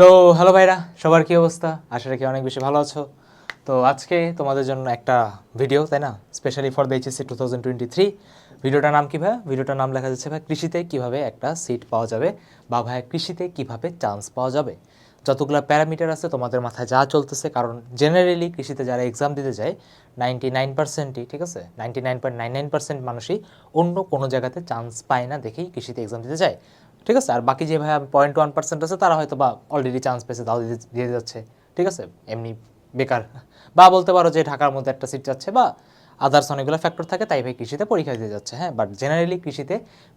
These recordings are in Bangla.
তো হ্যালো ভাইরা, সবার কি অবস্থা? আশা রাখি অনেক বেশি ভালো আছো। তো, আজকে তোমাদের জন্য একটা ভিডিও তাই না? Specially for the HSC two thousand twenty three ভিডিওটার নাম কী ভাই? ভিডিওটার নাম লেখা যাচ্ছে ভাই, কৃষিতে কীভাবে একটা সিট পাওয়া যাবে বা ভাই, কৃষিতে কীভাবে চান্স পাওয়া যাবে। যতগুলো প্যারামিটার আছে, তোমাদের মাথায় যা চলতেছে, কারণ জেনারেলি কৃষিতে যারা এক্সাম দিতে যায় নাইনটি নাইন পার্সেন্টই ঠিক আছে? Ninety nine point nine nine percent মানুষই অন্য কোনো জায়গাতে চান্স পায় না দেখেই কৃষিতে এক্সাম দিতে যায়। ঠিক আছে? আর বাকি যে ভাই পয়েন্ট ওয়ান পার্সেন্ট আছে, তারা হয়তো বা অলরেডি চান্স পেয়েছে, তাও দিয়ে যাচ্ছে। ঠিক আছে? এমনি বেকার। বা বলতে পারো যে ঢাকার মধ্যে একটা সিট যাচ্ছে বা আদার্স অনেকগুলো ফ্যাক্টর থাকে, তাই ভাই কৃষিতে পরীক্ষা দিতে যাচ্ছে হ্যাঁ? বাট জেনারেলি কৃষিতে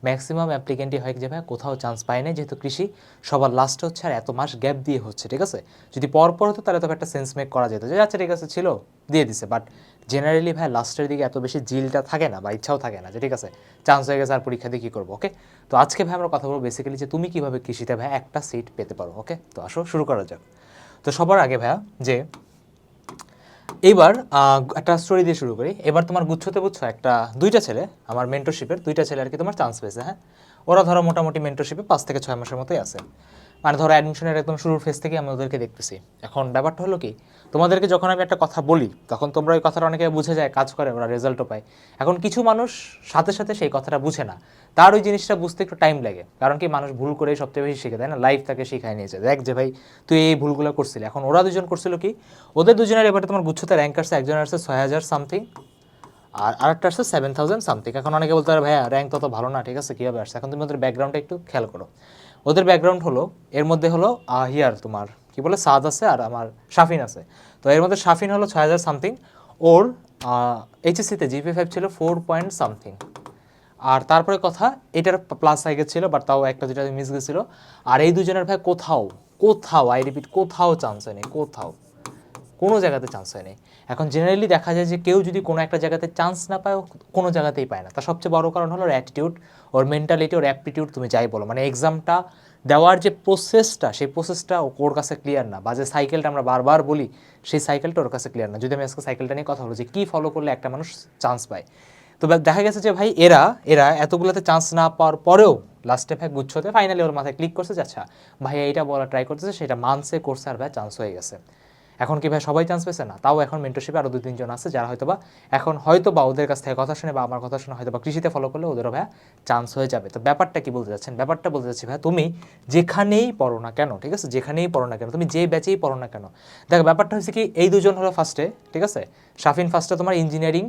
ম্যাক্সিমাম অ্যাপ্লিকেন্টই হয় যে ভাই কোথাও চান্স পায় না যেহেতু কৃষি সবার লাস্টে হচ্ছে আর এত মাস গ্যাপ দিয়ে হচ্ছে, ঠিক আছে? যদি পর পর হতো তাহলে তো একটা সেন্স মেক করা যেত যে আচ্ছা ঠিক আছে, ছিল, দিয়ে দিছে। বাট জেনারেলি ভাই লাস্টের দিকে এত বেশি জিলটা থাকে না বা ইচ্ছাও থাকে না যে, ঠিক আছে চান্স হয়ে গেছে আর পরীক্ষা দিয়ে কী করব? ওকে তো আজকে ভাই আমরা কথা বলব বেসিক্যালি যে, তুমি কীভাবে কৃষিতে ভাই একটা সিট পেতে পারো ওকে তো আসো, শুরু করা যাক। তো সবার আগে ভাইয়া যে এইবার আহ, একটা স্টোরি দিয়ে শুরু করি। এবার তোমার গুচ্ছতে বুঝছ একটা দুইটা ছেলে আমার মেন্টরশিপের দুইটা ছেলে আর কি তোমার চান্স পেয়েছে হ্যাঁ? ওরা ধরো মোটামুটি মেন্টরশিপে পাঁচ থেকে ছয় মাসের মতোই আছে। মানে ধরো অ্যাডমিশনের একদম শুরুর ফেজ থেকে আমি ওদেরকে দেখতেছি। এখন ব্যাপারটা হলো কি, তোমাদেরকে যখন আমি একটা কথা বলি, তখন তোমরা ওই কথাটা অনেকে বুঝে যায়, কাজ করে, ওরা রেজাল্টও পায়। এখন কিছু মানুষ সাথে সাথে সেই কথাটা বুঝে না। তার ওই জিনিসটা বুঝতে একটু টাইম লাগে। কারণ কি, মানুষ ভুল করেই সবচেয়ে বেশি শিখে, তাই না? লাইফ তাকে শিখাই নিয়েছে দেখ যে ভাই, তুই এই ভুলগুলো করছিলি। এখন ওরা দুজন করছিল কি, ওদের দুজনের এবারে তোমার গুচ্ছতে র্যাঙ্ক আসছে একজন আসছে ছয় হাজার সামথিং আর আরেকটা আসছে সেভেন থাউজেন্ড সামথিং এখন অনেকে বলতে পারে, ভাইয়া র্যাঙ্ক তত ভালো না, ঠিক আছে? কীভাবে আসছে? এখন তুমি ওদের ব্যাকগ্রাউন্ডটা একটু খেয়াল করো। ওদের ব্যাকগ্রাউন্ড হলো, এর মধ্যে হলো হিয়ার তোমার, কি বলে, সাদ আছে আর আমার শাফিন আছে। তো এর মধ্যে শাফিন হলো ছয় হাজার সামথিং ওর এইচএসসিতে জিপি ফাইভ ছিল ফোর পয়েন্ট সামথিং আর তারপরে কথা, এটার প্লাস সাইকেল ছিল বাট তাও একটা দুটা মিস গেছিল। আর এই দুজনের ভাই কোথাও কোথাও আই রিপিট কোথাও চান্স হয়নি, কোথাও। কোনো জায়গাতে চান্স হয়নি। এখন জেনারেলি দেখা যায় যে কেউ যদি কোনো একটা জায়গাতে চান্স না পায় কোনো জায়গাতেই পায় না। তার সবচেয়ে বড় কারণ হলো ওর অ্যাটিটিউড ওর মেন্টালিটি ওর অ্যাপটিটিউড তুমি যাই বলো। মানে এক্সামটা দেওয়ার যে প্রসেসটা সেই প্রসেসটা ওর কাছে ক্লিয়ার না। বা যে সাইকেলটা আমরা বারবার বলি, সেই সাইকেলটা ওর কাছে ক্লিয়ার না। যদি আমি আজকে সাইকেলটা নিয়ে কথা বলো যে কী ফলো করলে একটা মানুষ চান্স পায়। তো দেখা গেছে যে ভাই এরা এরা এতগুলোতে চান্স না পাওয়ার পরেও লাস্টে ভাই গুচ্ছতে ফাইনালি ওর মাথায় ক্লিক করছে যে আচ্ছা ভাই এইটা বলা ট্রাই করতেছে, সেটা মানসে করছে আর ভাই চান্স হয়ে গেছে। এখন কি ভাই সবাই চান্স পেয়েছে? না, তাও এখন মেন্টরশিপে আরও দু তিনজন আছে যারা হয়তো বা এখন হয়তো বা ওদের কাছ থেকে কথা শুনে বা আমার কথা শুনে হয়তো বা কৃষিতে ফলো করলে ওদেরও ভাই চান্স হয়ে যাবে। তো ব্যাপারটা কি বলতে যাচ্ছেন ব্যাপারটা বলতে যাচ্ছি ভাই তুমি যেখানেই পড়ো না কেন, ঠিক আছে? যেখানেই পড়ো না কেন, তুমি যে ব্যাচেই পড়ো না কেন, দেখো ব্যাপারটা হচ্ছে কি এই দুজন হলো ফার্স্টে ঠিক আছে? শাফিন ফার্স্টে তোমার ইঞ্জিনিয়ারিং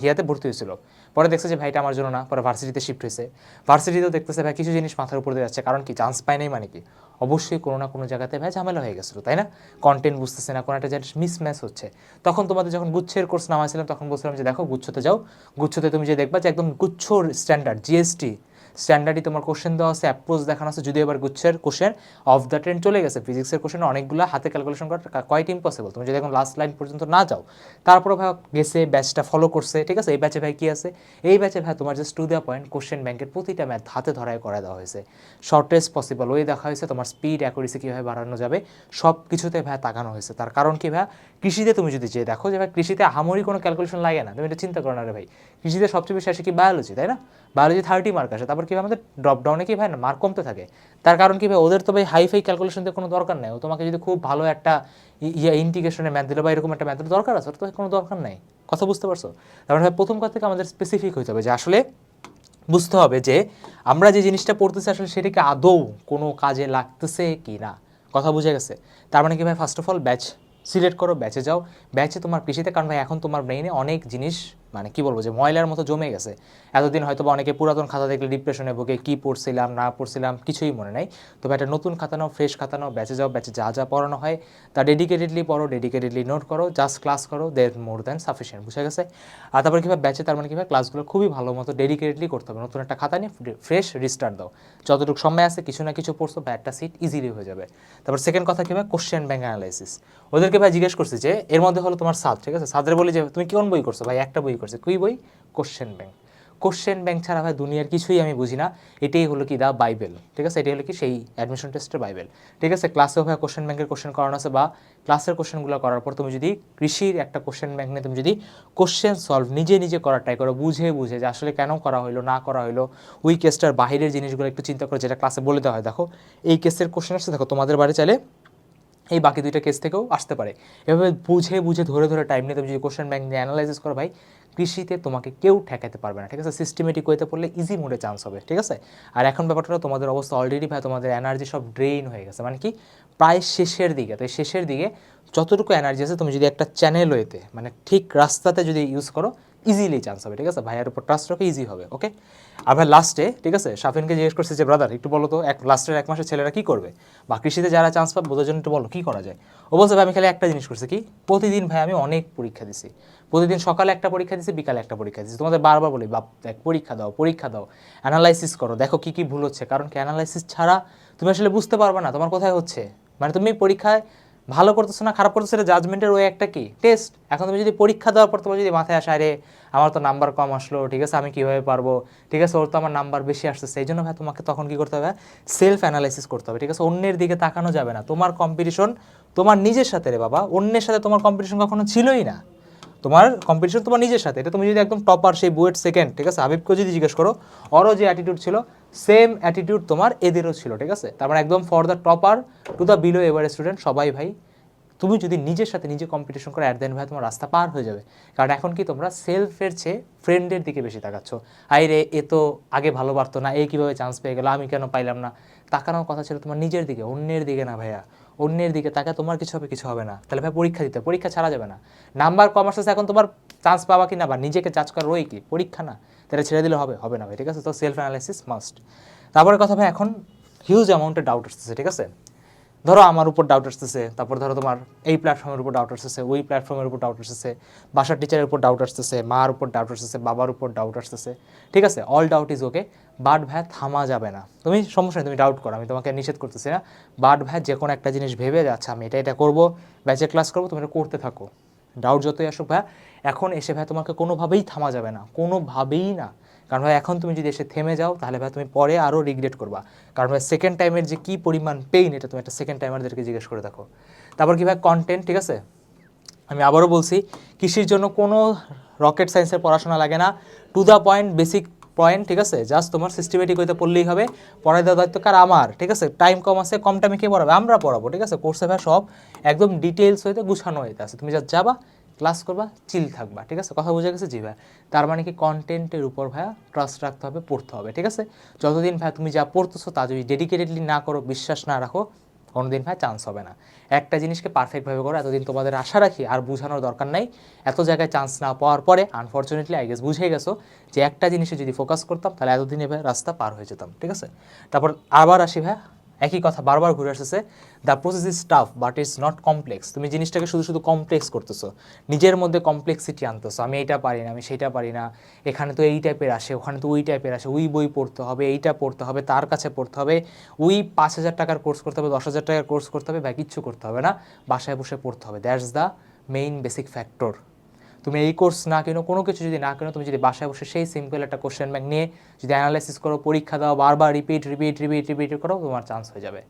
হিয়াতে ভর্তি হয়েছিল। পরে দেখছে যে ভাইটা আমার জন্য না, পরে ভার্সিটিতে শিফট হয়েছে। ভার্সিটিতেও দেখতেছে ভাই কিছু জিনিস মাথার উপর দিয়ে যাচ্ছে, কারণ কি চান্স পায় নাই মানে কি? অবশ্যই কোনো না কোনো জায়গাতে ভাই ঝামেলা হয়ে গেছিল, তাই না? কন্টেন্ট বুঝতেছে না, কোনো একটা জিনিস মিসম্যাচ হচ্ছে। তখন তোমাদের যখন গুচ্ছের কোর্স নামাইছিলাম, তখন বলছিলাম যে দেখো, গুচ্ছতে যাও। গুচ্ছতে তুমি যে দেখবা যে একদম গুচ্ছর স্ট্যান্ডার্ড জিএসটি স্ট্যান্ডার্ডই তোমার কোশ্চেন দেওয়া আছে অ্যাপ্রোচ দেখানো আছে যদি এবার গুচ্ছের কোশ্চেন অফ দ্য ট্রেন্ড চলে গেছে। ফিজিক্সের কোশ্চেন অনেকগুলো হাতে ক্যালকুলেশন করা কোয়াইট ইম্পসিবল তুমি যদি এখন লাস্ট লাইন পর্যন্ত না যাও, তারপরে ভাই গেছে ব্যাচটা ফলো করছে, ঠিক আছে? এই ব্যাচে ভাই কি আছে? এই ব্যাচে ভাই তোমার জাস্ট টু দেওয়া পয়েন্ট কোশ্চেন ব্যাংকের প্রতিটা ম্যাথ হাতে ধরায় করে দেওয়া হয়েছে। শর্টেস্ট পসিবল ওই দেখা হয়েছে, তোমার স্পিড অ্যাকুরেসি কীভাবে বাড়ানো যাবে সব কিছুতে ভাই তাকানো হয়েছে। তার কারণ কি ভাই? কৃষিতে তুমি যদি যে দেখো যে ভাই, কৃষিতে আহামরি কোনো ক্যালকুলেশন লাগে না। তুমি এটা চিন্তা করো না রে ভাই। কৃষিতে সবচেয়ে বেশি আসে কি বায়োলজি তাই না? বায়োলজি থার্টি মার্ক আসে। তারপর কি আমাদের ড্রপ ডাউনে কি ভাই না মার্ক কমতে থাকে? তার কারণ কি ভাই, ওদের তো ভাই হাই ফাই ক্যালকুলেশন দিয়ে কোনো দরকার নেই। তোমাকে যদি খুব ভালো একটা ইয়া ইন্টিগ্রেশনের ম্যাথ দিলে বা এরকম একটা ম্যাথের দরকার আছে? তো কোনো দরকার নেই। কথা বুঝতে পারছ? তারপরে ভাই প্রথম কথা থেকে আমাদের স্পেসিফিক হইতে হবে যে আসলে বুঝতে হবে যে আমরা যে জিনিসটা পড়তেছি আসলে সেটাকে আদৌ কোনো কাজে লাগতেছে কি না। কথা বুঝে গেছে? তার মানে কি ভাই first of all batch select করো ব্যাচে যাও। ব্যাচে তোমার কৃষিতে, কারণ ভাই এখন তোমার ব্রেইনে অনেক জিনিস মানে কি বলব যে ময়লার মতো জমে গেছে। এতদিন হয়তো বা অনেকে পুরাতন খাতা দেখলে ডিপ্রেশনে ভোগে, কী পড়ছিলাম, না পড়ছিলাম, কিছুই মনে নাই। তবে একটা নতুন খাতা নাও ফ্রেশ খাতা নাও ব্যাচে যাও ব্যাচে যা যা পড়ানো হয়, তা ডেডিকেটেডলি পড়ো ডেডিকেটেডলি নোট করো জাস্ট ক্লাস করো দের মোর দ্যান সাফিসিয়েন্ট বুঝে গেছে? আর তারপরে কীভাবে ব্যাচে তার মানে কীভাবে ক্লাসগুলো খুবই ভালো মতো ডেডিকেটেডলি করতে হবে। নতুন একটা খাতা নিয়ে ফ্রেশ রিস্টার্ট দাও। যতটুকু সময় আছে, কিছু না কিছু পড়ছো, বা একটা সিট ইজিলি হয়ে যাবে। তারপর সেকেন্ড কথা কীভাবে? কোশ্চেন ব্যাংক অ্যানালাইসিস ওদেরকে ভাই জিজ্ঞেস করছি যে, এর মধ্যে হলো তোমার সাদ, ঠিক আছে? সাদের বলি যে, তুমি কোন বই করছ? ভাই, একটা বই করছে। কুই বই? কোশ্চেন ব্যাংক কোশ্চেন ব্যাংক ছাড়া ভাই দুনিয়ার কিছুই আমি বুঝি না। এটাই হলো কি দা বাইবেল ঠিক আছে? এটাই হলো কি, সেই অ্যাডমিশন টেস্টের বাইবেল ঠিক আছে? ক্লাসেও ভাই কোশ্চেন ব্যাংকের কোশ্চেন করানো আছে বা ক্লাসের কোশ্চেনগুলো করার পর তুমি যদি কৃষির একটা কোশ্চেন ব্যাংক নিয়ে তুমি যদি কোশ্চেন সলভ নিজে নিজে করার ট্রাই করো, বুঝে বুঝে যে আসলে কেন করা হলো না করা হলো ওই কেসটার বাইরের জিনিসগুলো একটু চিন্তা করো, যেটা ক্লাসে বলে দেওয়া হয়। দেখো, এই কেসের কোশ্চেন আসছে, দেখো, তোমাদের বাড়ি চাইলে এই বাকি দুইটা কেস থেকেও আসতে পারে। এভাবে বুঝে বুঝে, ধরে ধরে টাইম নিয়ে তুমি যদি কোশ্চেন ব্যাংক নিয়ে অ্যানালাইসিস করো ভাই, কৃষিতে তোমাকে কেউ ঠেকাতে পারবে না, ঠিক আছে? সিস্টেমেটিক ওয়েতে পড়লে ইজি মোডে চান্স হবে, ঠিক আছে? আর এখন ব্যাপারটা তোমাদের অবস্থা অলরেডি ভাই, তোমাদের এনার্জি সব ড্রেইন হয়ে গেছে। মানে কি? প্রায় শেষের দিকে। তো শেষের দিকে যতটুকু এনার্জি আছে, তুমি যদি একটা চ্যানেল ওয়েতে মানে ঠিক রাস্তাতে যদি ইউজ করো ইজিলি চান্স হবে, ঠিক আছে? ভাইয়ের উপর ট্রাস্ট রাখো ইজি হবে ওকে আর ভাই লাস্টে ঠিক আছে? শাফিনকে জিজ্ঞেস করছে যে ব্রাদার একটু বলো তো, এক লাস্টের এক মাসের ছেলেরা কি করবে? বা কৃষিতে যারা চান্স পাবে, বোঝার জন্য একটু বলো, কী করা যায়? ও বলছে, ভাই, আমি খালি একটা জিনিস করছি, কি? প্রতিদিন ভাই, আমি অনেক পরীক্ষা দিছি। প্রতিদিন সকালে একটা পরীক্ষা দিছি, বিকালে একটা পরীক্ষা দিছি। তোমাদের বারবার বলি, বাপ, দেখ, পরীক্ষা দাও পরীক্ষা দাও অ্যানালাইসিস করো, দেখো কি কি ভুল হচ্ছে। কারণ কি অ্যানালাইসিস ছাড়া তুমি আসলে বুঝতে পারবে না, তোমার কোথায় হচ্ছে? মানে তুমি পরীক্ষায় ভালো করতেছো না, খারাপ করতেছো এটা জাজমেন্টের ওই একটা কি? টেস্ট এখন তুমি যদি পরীক্ষা দেওয়ার পর তোমার যদি মাথায় আসে রে আমার তো নাম্বার কম আসলো, ঠিক আছে, আমি কীভাবে পারব? ঠিক আছে, ওর তো আমার নাম্বার বেশি আসছে সেই জন্য ভাই, তোমাকে তখন কী করতে হবে? সেলফ অ্যানালাইসিস করতে হবে, ঠিক আছে? অন্যের দিকে তাকানো যাবে না। তোমার কম্পিটিশন তোমার নিজের সাথে রে বাবা, অন্যের সাথে তোমার কম্পিটিশন কখনো ছিলই না। তোমার কম্পিটিশন তোমার নিজের সাথে। এটা তুমি যদি একদম টপার সেই বুয়েট সেকেন্ড ঠিক আছে? হাবিবকে যদি জিজ্ঞেস করো ওরও যে অ্যাটিটিউড ছিল সেম অ্যাটিটিউড তোমার এদেরও ছিল, ঠিক আছে? তার মানে একদম for the topper to the below average student সবাই ভাই, তুমি যদি নিজের সাথে নিজে কম্পিটিশন করে অ্যাট দেন ভাই, তোমার রাস্তা পার হয়ে যাবে। কারণ এখন কি তোমরা সেলফের চেয়ে ফ্রেন্ডের দিকে বেশি তাকাচ্ছ। আই রে, এ তো আগে ভালো পারতো না, এ কীভাবে চান্স পেয়ে গেলো, আমি কেন পাইলাম না? তাকানোর কথা ছিল তোমার নিজের দিকে, অন্যের দিকে না ভাইয়া। অন্যের দিকে তাকে তোমার কিছু হবে কিছু হবে না। তাহলে ভাই পরীক্ষা দিতে পরীক্ষা ছাড়া যাবে না। নাম্বার কম আসতেছে, এখন তোমার চান্স পাওয়া কি না বা নিজেকে চার্জ করার ওই কি? পরীক্ষা না। তাহলে ছেড়ে দিলে হবে হবে না ভাই, ঠিক আছে? তো সেলফ অ্যানালাইসিস মাস্ট তারপরে কথা ভাই, এখন হিউজ অ্যামাউন্টের ডাউট আসতেছে, ঠিক আছে? ধরো আমার উপর ডাউট আসতেছে, তারপর ধরো তোমার এই প্ল্যাটফর্মের উপর ডাউট আসতেছে, ওই প্ল্যাটফর্মের উপর ডাউট আসতেছে, বাসার টিচারের উপর ডাউট আসতেছে, মার উপর ডাউট আসতেছে, বাবার উপর ডাউট আসতেছে, ঠিক আছে? All doubt is okay but ভ্যা থামা যাবে না। তুমি সমস্যা নেই, তুমি ডাউট করো, আমি তোমাকে নিষেধ করতেছি না বাট ভ্যা যে কোনো একটা জিনিস ভেবে যাচ্ছে, আমি এটা এটা করব ব্যাচে ক্লাস করব, তুমি এটা করতে থাকো। ডাউট যতই আসুক ভাই, এখন এসে ভাই তোমাকে কোনোভাবেই থামা যাবে না, কোনোভাবেই না। কারণ ভাই, এখন তুমি যদি এসে থেমে যাও, তাহলে ভাই তুমি পরে আরও রিগ্রেট করবা। কারণ ভাই সেকেন্ড টাইমের যে কী পরিমাণ পেইন এটা তুমি একটা সেকেন্ড টাইমারদেরকে জিজ্ঞেস করে দেখো। তারপর কি ভাই কন্টেন্ট ঠিক আছে? আমি আবারও বলছি, কৃষির জন্য কোনো রকেট সায়েন্সের পড়াশোনা লাগে না। To the point basic point ঠিক আছে? জাস্ট তোমার সিস্টেমেটিক হইতে পড়লেই হবে। পড়াই দেওয়ার দায়িত্ব কার? আমার, ঠিক আছে? টাইম কম আছে কম টাইমে কে পড়াবে? আমরা পড়াবো, ঠিক আছে? কোর্সে ভাই সব একদম ডিটেলস হইতে গুছানো হইতে আছে। তুমি যা যাবা ক্লাস করবা চিল থাকবা, ঠিক আছে? কথা বুঝে গেছে জি ভাই? তার মানে কি কন্টেন্টের উপর ভাইয়া ট্রাস্ট রাখতে হবে, পড়তে হবে, ঠিক আছে? যতদিন ভাই তুমি যা পড়তেছো তা যদি ডেডিকেটেডলি না করো, বিশ্বাস না রাখো, কোনোদিন ভাই চান্স হবে না। একটা জিনিসকে পারফেক্টভাবে করো, এতদিন তোমাদের আশা রাখি, আর বোঝানোর দরকার নাই। এত জায়গায় চান্স না পাওয়ার পরে আনফর্চুনেটলি আই গেস বুঝে গেছো যে একটা জিনিসে যদি ফোকাস করতাম, তাহলে এতদিন এবার রাস্তা পার হয়ে যেতাম, ঠিক আছে? তারপর আবার আসি ভাই একই কথা বারবার ঘুরে আসতেছে the process is tough but is not complex তুমি জিনিসটাকে শুধু শুধু কমপ্লেক্স করতেছো, নিজের মধ্যে কমপ্লেক্সিটি আনতেছো, আমি এইটা পারি না, আমি সেটা পারি না, এখানে তো এই টাইপের আসে, ওখানে তো ওই টাইপের আসে, ওই বই পড়তে হবে, এইটা পড়তে হবে, তার কাছে পড়তে হবে, ওই পাঁচ হাজার টাকার কোর্স করতে হবে, দশ হাজার টাকার কোর্স করতে হবে, বা কিচ্ছু করতে হবে না, বাসায় বসে পড়তে হবে। That's the main basic factor তুমি এই কোর্স না কেনো, কোনো কিছু যদি না কেনো, তুমি যদি বাসায় বসে সেই সিম্পল একটা কোশ্চেন ব্যাংক নিয়ে যদি অ্যানালাইসিস করো, পরীক্ষা দাও, বারবার রিপিট রিপিট রিপিট রিপিট করো, তোমার চান্স হয়ে যাবে।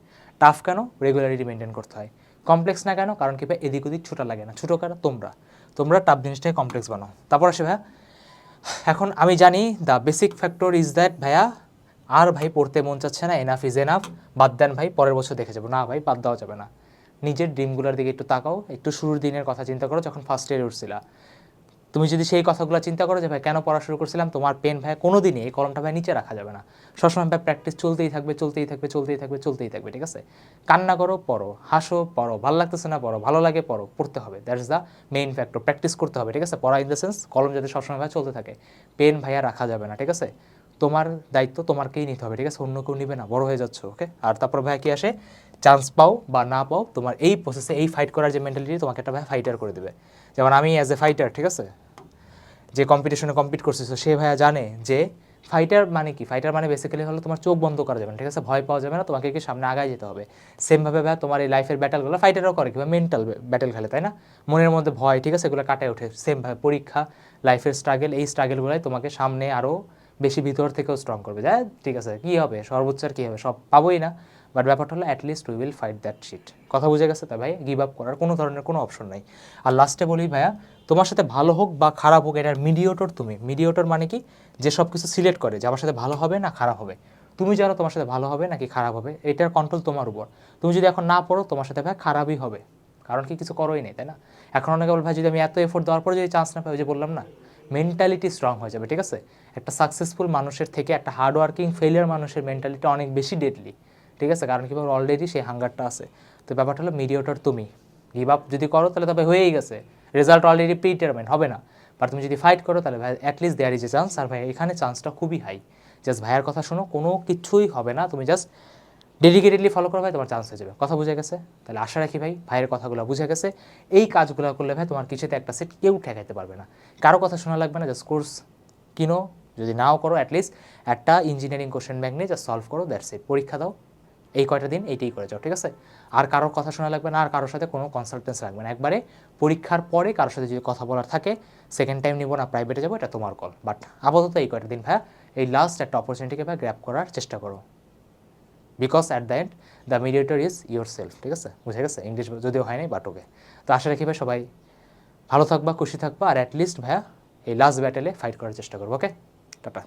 টাফ কেন? রেগুলারিটি মেনটেন করতে হয়। কমপ্লেক্স না কেন? কারণ কি ভাই, এদিক ওদিক ছোটা লাগে না। ছোটো কারা তোমরা। তোমরা টাফ জিনিসটাকে কমপ্লেক্স বানাও। তারপর আসে ভাইয়া, এখন আমি জানি the basic factor is that ভাইয়া, আর ভাই পড়তে মন চাচ্ছে না এনাফ ইজ এনাফ বাদ দেন ভাই, পরের বছর দেখে যাব। না ভাই, বাদ দেওয়া যাবে না। নিজের ড্রিমগুলোর দিকে একটু তাকাও, একটু শুরুর দিনের কথা চিন্তা করো, যখন ফার্স্ট ইয়ারে উঠছিলা। তুমি যদি সেই কথাগুলো চিন্তা করো যে, ভাই, কেন পড়া শুরু করছিলাম? তোমার পেন ভাই কোনো দিনই এই কলমটা ভাই নিচে রাখা যাবে না। সবসময় ভাই প্র্যাকটিস চলতেই থাকবে চলতেই থাকবে চলতেই থাকবে চলতেই থাকবে, ঠিক আছে? কান্না করো, পড়ো, হাসো, পড়ো, ভালো লাগতেছে না, পড়ো, ভালো লাগে, পড়ো, পড়তে হবে। That's the main factor practice করতে হবে, ঠিক আছে? পড়া ইন দ্য সেন্স কলম যাতে সবসময় ভাই চলতে থাকে। পেন ভাইয়া রাখা যাবে না, ঠিক আছে? তোমার দায়িত্ব তোমারকেই নিতে হবে, ঠিক আছে? অন্য কেউ নিবে না, বড় হয়ে যাচ্ছে, ওকে? আর তারপর ভাই কি আসে? চান্স পাও বা না পাও, তোমার এই প্রসেসে এই ফাইট করার যে মেন্টালিটি তোমাকে একটা ভাই ফাইটার করে দেবে। যেমন আমি অ্যাজ এ ফাইটার ঠিক আছে? যে কম্পিটিশনে কম্পিট করছিস সে ভাইয়া জানে যে ফাইটার মানে কি? ফাইটার মানে বেসিক্যালি হলো তোমার চোখ বন্ধ করা যাবে না, ঠিক আছে? ভয় পাওয়া যাবে না, তোমাকে কি সামনে আগায় যেতে হবে? সেমভাবে ভাইয়া তোমার এই লাইফের ব্যাটেলগুলো ফাইটারও করে, কিংবা মেন্টাল ব্যাটেল খেলে, তাই না? মনের মধ্যে ভয়, ঠিক আছে? এগুলো কাটায় ওঠে। সেমভাবে পরীক্ষা লাইফের স্ট্রাগেল এই স্ট্রাগলগুলোই তোমাকে সামনে আরও বেশি ভিতর থেকেও স্ট্রং করবে। যা, ঠিক আছে? কী হবে? সর্বোচ্চ আর কী হবে? সব পাবোই না। বাট ব্যাপারটা হলো at least we will fight that shit কথা বুঝে গেছে তাই ভাই? গিভ আপ করার কোনো ধরনের কোনো অপশন নাই। আর লাস্টে বলি ভাইয়া, তোমার সাথে ভালো হোক বা খারাপ হোক, এটার মিডিয়েটর তুমি। মিডিয়েটর মানে কি? যে সব কিছু সিলেক্ট করে যে আমার সাথে ভালো হবে না খারাপ হবে। তুমি জানো তোমার সাথে ভালো হবে নাকি খারাপ হবে? এটার কন্ট্রোল তোমার উপর। তুমি যদি এখন না পড়ো, তোমার সাথে ভাই খারাপই হবে। কারণ কি? কিছু করোই নেই, তাই না? এখন অনেকে বল, ভাই, যদি আমি এত এফোর্ট দেওয়ার পরে যদি চান্স না পাই যে বললাম না? মেন্টালিটি স্ট্রং হয়ে যাবে, ঠিক আছে? একটা সাকসেসফুল মানুষের থেকে একটা হার্ডওয়ার্কিং ফেলিয়ার মানুষের মেন্টালিটি অনেক বেশি ডেডলি ঠিক আছে? কারণ কি অলরেডি সেই হাঙ্গারটা আছে। তো ব্যাপারটা হলো মিডিয়েটর তুমি। গিভ আপ যদি করো, তাহলে তবে হয়েই গেছে। রেজাল্ট অলরেডি প্রিটারমেন্ট হবে না। বাট তুমি যদি ফাইট করো, তাহলে ভাই at least there is a chance আর ভাই, এখানে চান্সটা খুবই হাই জাস্ট ভাইয়ের কথা শোনো, কোনো কিছুই হবে না। তুমি জাস্ট ডেডিকেটেডলি ফলো করো ভাই, তোমার চান্স হয়ে যাবে। কথা বুঝে গেছে? তাহলে আশা রাখি ভাই, ভাইয়ের কথাগুলো বুঝে গেছে। এই কাজগুলো করলে ভাই, তোমার কিছুতে একটা সেট কেউ ঠেকাইতে পারবে না। কারও কথা শোনা লাগবে না জাস্ট কোর্স কিনো। যদি নাও করো অ্যাটলিস্ট একটা ইঞ্জিনিয়ারিং কোশ্চেন ব্যাংক নিয়ে জাস্ট সলভ করো দ্যাটস ইট পরীক্ষা দাও। এই কয়টা দিন এইটাই করে যাও, ঠিক আছে? আর কারোর কথা শোনা লাগবে না, আর কারোর সাথে কোনো কনসালটেন্স লাগবে না। একবারে পরীক্ষার পরে কারোর সাথে যদি কথা বলার থাকে সেকেন্ড টাইম নিবো না প্রাইভেটে যাব, এটা তোমার কল বাট আপাতত এই কয়টা দিন ভাইয়া, এই লাস্ট একটা অপরচুনিটিকে ভাই গ্র্যাপ করার চেষ্টা করো। Because at the end the mediator is yourself ঠিক আছে? বুঝে গেছে? ইংলিশ যদিও হয় নাই বাট ওকে তো আশা রাখি ভাই সবাই ভালো থাকবা, খুশি থাকবা, আর অ্যাটলিস্ট ভাইয়া এই লাস্ট ব্যাটেলে ফাইট করার চেষ্টা করব ওকে টাটা।